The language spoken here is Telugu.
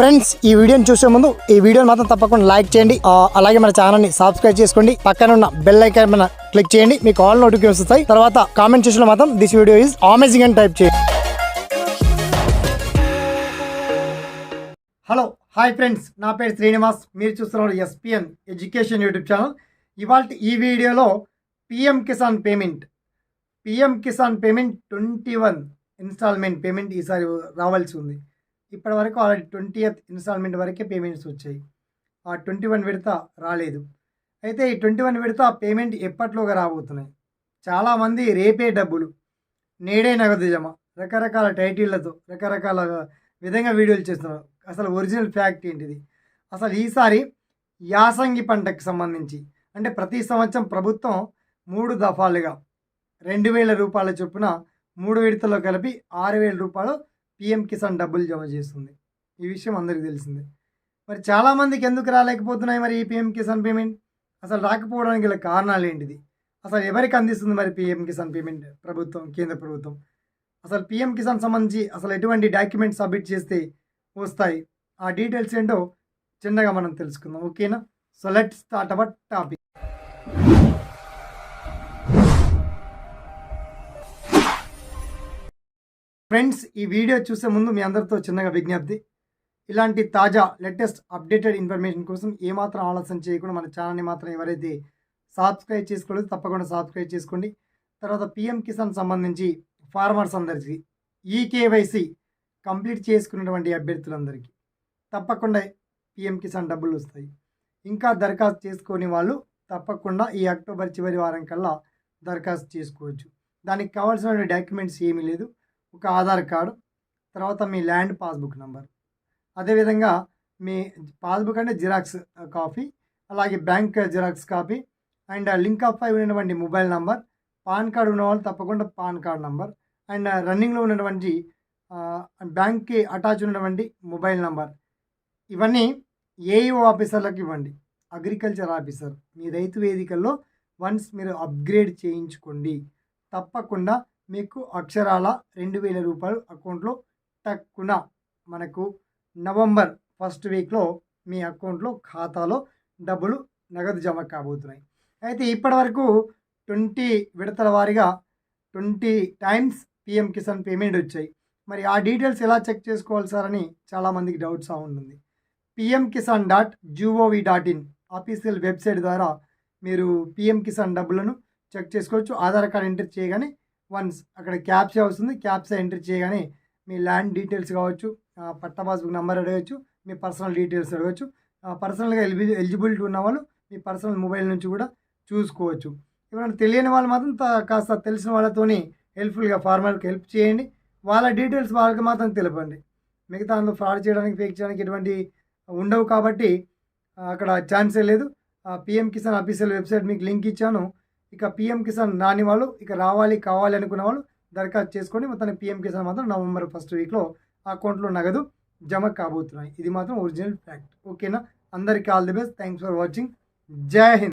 ఫ్రెండ్స్ ఈ వీడియోని చూసే ముందు ఈ వీడియోని మాత్రం తప్పకుండా లైక్ చేయండి. అలాగే మన ఛానల్ని సబ్స్క్రైబ్ చేసుకోండి. పక్కన ఉన్న బెల్ ఐకాన్ మన క్లిక్ చేయండి. మీకు ఆల్ నోటిఫికేషన్ వస్తాయి. తర్వాత కామెంట్ చేసిన మాత్రం దిస్ వీడియో ఈజ్ అమేజింగ్ అని టైప్ చేయండి. Hello hi friends. నా పేరు శ్రీనివాస్. మీరు చూస్తున్నారు ఎస్పిఎన్ ఎడ్యుకేషన్ యూట్యూబ్ ఛానల్. ఇవాళ ఈ వీడియోలో PM Kisan payment. PM Kisan payment twenty one installment payment ఈసారి రావాల్సి ఉంది. ఇప్పటి వరకు ఆల్రెడీ ట్వంటీ ఇన్స్టాల్మెంట్ వరకే పేమెంట్స్ వచ్చాయి. ఆ ట్వంటీ వన్ విడత రాలేదు. అయితే ఈ ట్వంటీ వన్ విడత పేమెంట్ ఎప్పట్లోగా రాబోతున్నాయి? చాలామంది రేపే డబ్బులు నేడే నగదు జమ రకరకాల టైటిళ్ళతో రకరకాల విధంగా వీడియోలు చేస్తున్నారు. అసలు ఒరిజినల్ ఫ్యాక్ట్ ఏంటిది? అసలు ఈసారి యాసంగి పంటకు సంబంధించి అంటే ప్రతి సంవత్సరం ప్రభుత్వం మూడు దఫాలుగా రెండు వేల రూపాయల చొప్పున మూడు విడతల్లో కలిపి ఆరు వేల రూపాయలు పిఎం కిసాన్ డబ్బులు జమ చేస్తుంది. ఈ విషయం అందరికీ తెలిసిందే. మరి చాలామందికి ఎందుకు రాలేకపోతున్నాయి మరి ఈ పిఎం కిసాన్ పేమెంట్? అసలు రాకపోవడానికి గల కారణాలు ఏంటిది? అసలు ఎవరికి అందిస్తుంది మరి పిఎం కిసాన్ పేమెంట్ ప్రభుత్వం కేంద్ర ప్రభుత్వం? అసలు పిఎం కిసాన్ సంబంధించి అసలు ఎటువంటి డాక్యుమెంట్స్ సబ్మిట్ చేస్తే వస్తాయి? ఆ డీటెయిల్స్ ఏంటో చిన్నగా మనం తెలుసుకుందాం. ఓకేనా? So let start our topic. Friends ఈ వీడియో చూసే ముందు మీ అందరితో చిన్నగా విజ్ఞప్తి. ఇలాంటి తాజా లేటెస్ట్ అప్డేటెడ్ ఇన్ఫర్మేషన్ కోసం ఏమాత్రం ఆలస్యం చేయకుండా మన ఛానల్ని మాత్రం ఎవరైతే సబ్స్క్రైబ్ చేసుకోలేదు తప్పకుండా సబ్స్క్రైబ్ చేసుకోండి. తర్వాత పిఎం కిసాన్ సంబంధించి ఫార్మర్స్ అందరికీ ఈకేవైసీ కంప్లీట్ చేసుకున్నటువంటి అభ్యర్థులందరికీ తప్పకుండా పిఎం కిసాన్ డబ్బులు వస్తాయి. ఇంకా దరఖాస్తు చేసుకొని వాళ్ళు తప్పకుండా ఈ అక్టోబర్ చివరి వారం కల్లా దరఖాస్తు చేసుకోవచ్చు. దానికి కావాల్సిన డాక్యుమెంట్స్ ఏమీ లేదు. ఒక ఆధార్ కార్డు తర్వాత మీ ల్యాండ్ పాస్బుక్ నంబర్. అదేవిధంగా మీ పాస్బుక్ అంటే జిరాక్స్ కాపీ అలాగే bank xerox copy and link of అయి ఉన్నటువంటి మొబైల్ నంబర్ పాన్ కార్డు ఉన్న వాళ్ళు తప్పకుండా పాన్ కార్డ్ నంబర్ అండ్ రన్నింగ్లో ఉన్నటువంటి బ్యాంక్కి అటాచ్ ఉన్నటువంటి మొబైల్ నంబర్. ఇవన్నీ ఏఈఓ ఆఫీసర్లకు ఇవ్వండి. Agriculture officer. మీ రైతు వేదికల్లో వన్స్ మీరు అప్గ్రేడ్ చేయించుకోండి. తప్పకుండా మీకు అక్షరాల రెండు వేల రూపాయలు అకౌంట్లో టక్కున మనకు నవంబర్ ఫస్ట్ వీక్లో మీ అకౌంట్లో ఖాతాలో డబ్బులు నగదు జమ కాబోతున్నాయి. అయితే ఇప్పటి వరకు ట్వంటీ విడతల వారీగా twenty times PM Kisan payment వచ్చాయి. మరి ఆ డీటెయిల్స్ ఎలా చెక్ చేసుకోవాలి సార్ అని చాలామందికి డౌట్స్ ఉంటుంది. PM Kisan dot gov dot in official website ద్వారా మీరు పిఎం కిసాన్ డబ్బులను చెక్ చేసుకోవచ్చు. ఆధార్ కార్డ్ ఎంటర్ చేయగానే వన్స్ అక్కడ క్యాప్సా వస్తుంది క్యాప్సా ఎంటర్ చేయగానే మీ ల్యాండ్ డీటెయిల్స్ కావచ్చు పట్టా పాస్బుక్ నెంబర్ అడగచ్చు మీ పర్సనల్ డీటెయిల్స్ అడగచ్చు పర్సనల్గా ఎలిబి ఎలిజిబిలిటీ ఉన్న వాళ్ళు మీ పర్సనల్ మొబైల్ నుంచి కూడా చూసుకోవచ్చు. ఎవరైనా తెలియని వాళ్ళు మాత్రం కాస్త తెలిసిన వాళ్ళతోని హెల్ప్ఫుల్గా ఫార్మర్కి హెల్ప్ చేయండి. వాళ్ళ డీటెయిల్స్ వాళ్ళకి మాత్రం తెలపండి. మిగతా అందులో ఫ్రాడ్ చేయడానికి ఫేక్ చేయడానికి ఎటువంటి ఉండవు కాబట్టి అక్కడ ఛాన్సే లేదు. పిఎం కిసాన్ అఫీషియల్ వెబ్సైట్ మీకు లింక్ ఇచ్చాను. ఇక పిఎం కిసాన్ రాని వాళ్ళు ఇక రావాలి కావాలి అనుకున్న వాళ్ళు దరఖాస్తు చేసుకొని మొత్తాన్ని పిఎం కిసాన్ మాత్రం నవంబర్ ఫస్ట్ వీక్లో అకౌంట్లో నగదు జమ కాబోతున్నాయి. ఇది మాత్రం ఒరిజినల్ ఫ్యాక్ట్. ఓకేనా? అందరికీ all the best. Thanks for watching. Jai Hind.